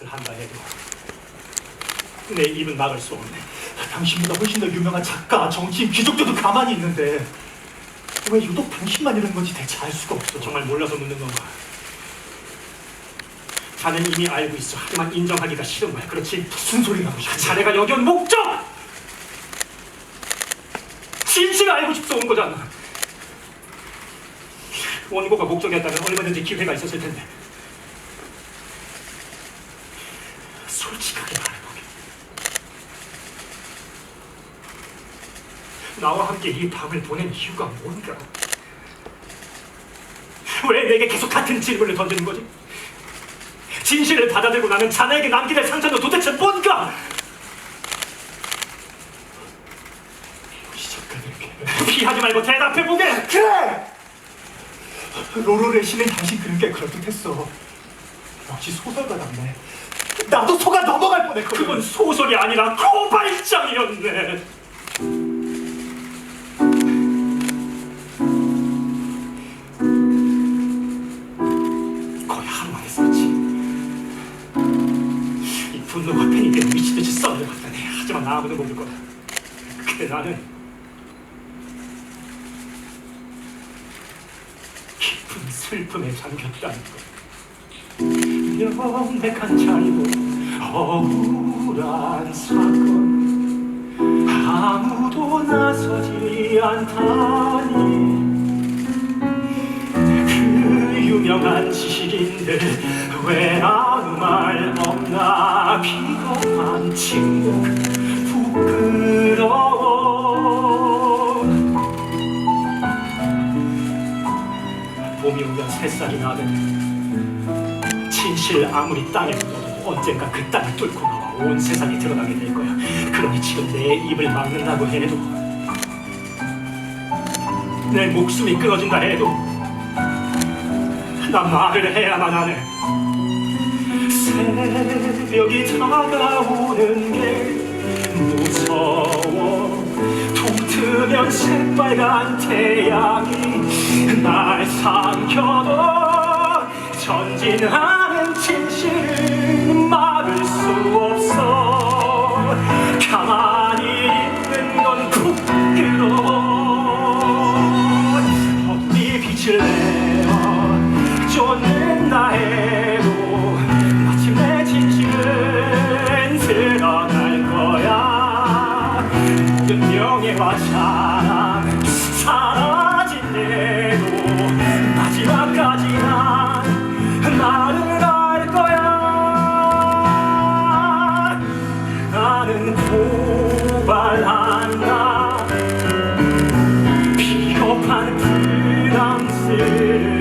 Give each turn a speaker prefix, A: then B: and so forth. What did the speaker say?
A: 짓을 한다 해도 내 입은 막을 수 없네. 당신보다 훨씬 더 유명한 작가, 정치인, 귀족들도 가만히 있는데 왜 유독 당신만 이런 건지 대체 알 수가 없어. 정말 몰라서 묻는 건가? 자네는 이미 알고 있어. 하지만 인정하기가 싫은 거야. 그렇지? 무슨 소리 나고 싶어? 자네가 여기 온 목적! 진실을 알고 싶어 온 거잖아. 원고가 목적이었다면 얼마든지 기회가 있었을 텐데. 솔직하게 말해보게. 나와 함께 이 밤을 보낸 이유가 뭔가? 왜 내게 계속 같은 질문을 던지는 거지? 진실을 받아들고 나면 자네에게 될 상처는 도대체 뭔가? 시작가들에게 피하지 말고 대답해보게!
B: 그래! 로로의 신은 당신 그런 게 그럴듯했어. 역시 소설가답네. 나도 속아 넘어갈 뻔했거든.
A: 그건 소설이 아니라 고발장이었네. 썰려갔다네. 하지만 아무도 모를 거다. 근데 나는 깊은 슬픔에 잠겼다는 거. 명백한 잘못 억울한 사건 아무도 나서지 않다니 그 유명한 지식인들 왜 아무 말 없나 비겁 한 침묵 부끄러워 봄이 오면 새싹이 나는 진실 아무리 땅에 묻어도 언젠가 그 땅을 뚫고 나와 온 세상이 드러나게 될 거야. 그러니 지금 내 입을 막는다고 해도 내 목숨이 끊어진다 해도 난 말을 해야만 하네. 새벽이 다가오는 게 무서워. 동트면 새빨간 태양이 날 삼켜도 전진하는 진실을 You.